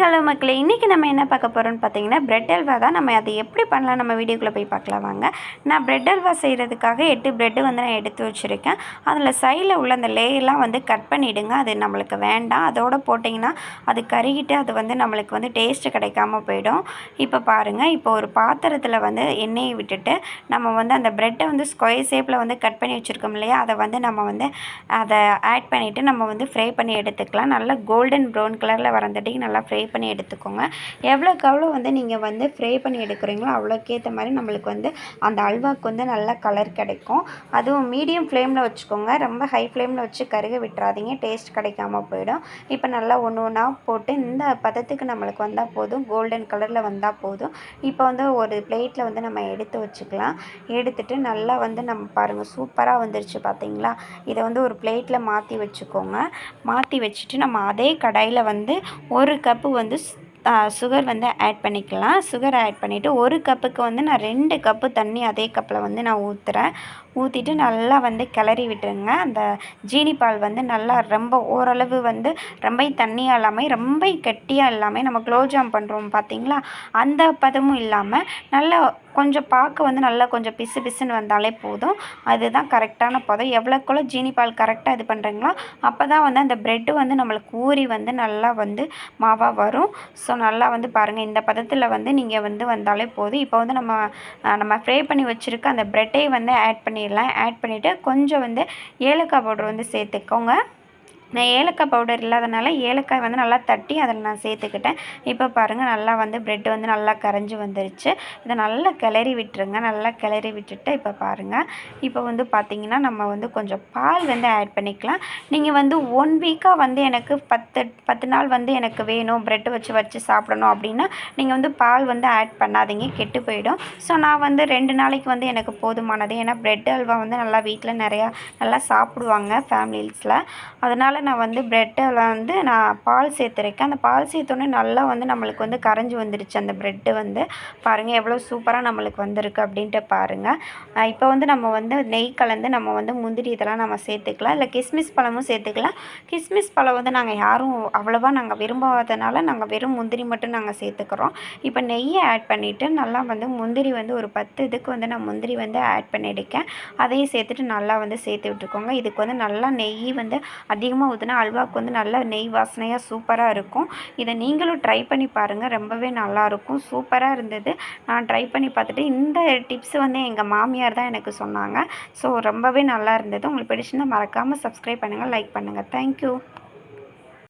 Hello மக்களே. இன்றைக்கி நம்ம என்ன பார்க்க போகிறோம்னு பார்த்தீங்கன்னா ப்ரெட் அல்வா தான். நம்ம அதை எப்படி பண்ணலாம்? நம்ம வீடியோக்குள்ளே போய் பார்க்கலாம் வாங்க. நான் ப்ரெட் அல்வா செய்கிறதுக்காக எட்டு ப்ரெட்டு வந்து நான் எடுத்து வச்சுருக்கேன். அதில் சைடில் உள்ள அந்த லேயர்லாம் வந்து கட் பண்ணிவிடுங்க அது நம்மளுக்கு வேண்டாம். அதோடு போட்டிங்கன்னா அது கருகிட்டு அது வந்து நம்மளுக்கு வந்து டேஸ்ட்டு கிடைக்காம போயிடும். இப்போ பாருங்கள் இப்போ ஒரு பாத்திரத்தில் வந்து எண்ணெயை விட்டுட்டு நம்ம வந்து அந்த ப்ரெட்டை வந்து ஸ்கொயர் ஷேப்பில் வந்து கட் பண்ணி வச்சுருக்கோம் இல்லையா? அதை வந்து நம்ம வந்து அதை ஆட் பண்ணிவிட்டு நம்ம வந்து ஃப்ரை பண்ணி எடுத்துக்கலாம். நல்லா கோல்டன் ப்ரௌன் கலரில் வரந்தட்டிக்கு நல்லா ஃப்ரை பண்ணி எடுத்துக்கோங்க. எவ்வளோக்கு எவ்வளோ வந்து நீங்கள் வந்து ஃப்ரை பண்ணி எடுக்கிறீங்களோ அவ்வளோக்கேற்ற மாதிரி நம்மளுக்கு வந்து அந்த அல்வாவுக்கு வந்து நல்ல கலர் கிடைக்கும். அதுவும் மீடியம் ஃப்ளேமில் வச்சுக்கோங்க. ரொம்ப ஹை ஃப்ளேமில் வச்சு கருக விட்டுறாதீங்க. டேஸ்ட் கிடைக்காம போயிடும். இப்போ நல்லா ஒன்று ஒன்றா போட்டு இந்த பதத்துக்கு நம்மளுக்கு வந்தால் போதும். கோல்டன் கலரில் வந்தால் போதும். இப்போ வந்து ஒரு பிளேட்டில் வந்து நம்ம எடுத்து வச்சுக்கலாம். எடுத்துட்டு நல்லா வந்து நம்ம பாருங்கள் சூப்பராக வந்துருச்சு பார்த்தீங்களா இதை வந்து ஒரு பிளேட்டில் மாற்றி வச்சுக்கோங்க. மாற்றி வச்சுட்டு நம்ம அதே கடாயில் வந்து ஒரு கப்பு வந்து சுகர் வந்து ஆட் பண்ணிக்கலாம். சுகர் ஆட் பண்ணிவிட்டு ஒரு கப்புக்கு வந்து நான் ரெண்டு கப்பு தண்ணி அதே கப்பில் வந்து நான் ஊற்றுறேன் ஊற்றிட்டு நல்லா வந்து கிளறி விட்டுருங்க. அந்த ஜீனி பால் வந்து நல்லா ரொம்ப ஓரளவு வந்து ரொம்ப தண்ணியாக இல்லாமல் ரொம்ப கெட்டியாக இல்லாமல் நம்ம குலோப்ஜாம் பண்ணுறோம் பார்த்தீங்களா அந்த பதமும் இல்லாமல் நல்லா கொஞ்சம் பார்க்க வந்து நல்லா கொஞ்சம் பிசு பிசுன்னு வந்தாலே போதும். அதுதான் கரெக்டான பதம். எவ்வளோக்குள்ள ஜீனி பால் கரெக்டாக இது பண்ணுறீங்களோ அப்போ தான் வந்து அந்த ப்ரெட்டு வந்து நம்மளுக்கு ஊறி வந்து நல்லா வந்து மாவாக வரும். ஸோ நல்லா வந்து பாருங்கள் இந்த பதத்தில் வந்து நீங்கள் வந்து வந்தாலே போதும். இப்போ வந்து நம்ம நம்ம ஃப்ரை பண்ணி வச்சுருக்க அந்த ப்ரெட்டை வந்து ஆட் பண்ணிடலாம். ஆட் பண்ணிவிட்டு கொஞ்சம் வந்து ஏலக்காய் பவுடர் வந்து சேர்த்துக்கோங்க. நான் ஏலக்காய் பவுடர் இல்லாதனால ஏலக்காய் வந்து நல்லா தட்டி அதில் நான் சேர்த்துக்கிட்டேன். இப்போ பாருங்கள் நல்லா வந்து ப்ரெட் வந்து நல்லா கரைஞ்சி வந்துருச்சு. இதை நல்லா கிளறி விட்டுருங்க. நல்லா கிளறி விட்டுட்டு இப்போ பாருங்கள் இப்போ வந்து பார்த்திங்கன்னா நம்ம வந்து கொஞ்சம் பால் வந்து ஆட் பண்ணிக்கலாம். நீங்கள் வந்து ஒன் வீக்காக வந்து எனக்கு பத்து பத்து நாள் வந்து எனக்கு வேணும் ப்ரெட் வச்சு வச்சு சாப்பிடணும் அப்படின்னா நீங்கள் வந்து பால் வந்து ஆட் பண்ணாதீங்க. கெட்டு போயிடும். ஸோ நான் வந்து ரெண்டு நாளைக்கு வந்து எனக்கு போதுமானது. ஏன்னா ப்ரெட் அல்வா வந்து நல்லா வீட்டில் நிறையா நல்லா சாப்பிடுவாங்க ஃபேமிலிஸில் அதனால் நான் வந்து ப்ரெட்டில் வந்து நான் பால் சேர்த்துருக்கேன். அந்த பால் சேர்த்தோன்னே நல்லா வந்து நம்மளுக்கு வந்து கரைஞ்சி வந்துடுச்சு அந்த ப்ரெட்டு வந்து பாருங்கள் எவ்வளோ சூப்பராக நம்மளுக்கு வந்திருக்கு அப்படின்ட்டு பாருங்கள் இப்போ வந்து நம்ம வந்து நெய் கலந்து நம்ம வந்து முந்திரி இதெல்லாம் நம்ம சேர்த்துக்கலாம். இல்லை கிஸ்மிஸ் பழமும் சேர்த்துக்கலாம். கிஸ்மிஸ் பழம் வந்து நாங்கள் யாரும் அவ்வளோவா நாங்கள் விரும்பாதனால நாங்கள் வெறும் முந்திரி மட்டும் நாங்கள் சேர்த்துக்கிறோம். இப்போ நெய்யை ஆட் பண்ணிவிட்டு நல்லா வந்து முந்திரி வந்து ஒரு பத்து இதுக்கு வந்து நான் முந்திரி வந்து ஆட் பண்ணியிருக்கேன். அதையும் சேர்த்துட்டு நல்லா வந்து சேர்த்து விட்டுருக்கோங்க இதுக்கு வந்து நல்லா நெய் வந்து அதிகமாக ஊற்றினா அல்வாவுக்கு வந்து நல்ல நெய் வாசனையாக சூப்பராக இருக்கும். இதை நீங்களும் ட்ரை பண்ணி பாருங்கள் ரொம்பவே நல்லாயிருக்கும் சூப்பராக இருந்தது. நான் ட்ரை பண்ணி பார்த்துட்டு இந்த டிப்ஸ் வந்து எங்கள் மாமியார் தான் எனக்கு சொன்னாங்க. ஸோ ரொம்பவே நல்லா இருந்தது. உங்களுக்கு பிடிச்சிருந்தால் மறக்காமல் சப்ஸ்கிரைப் பண்ணுங்கள் லைக் பண்ணுங்கள் தேங்க்யூ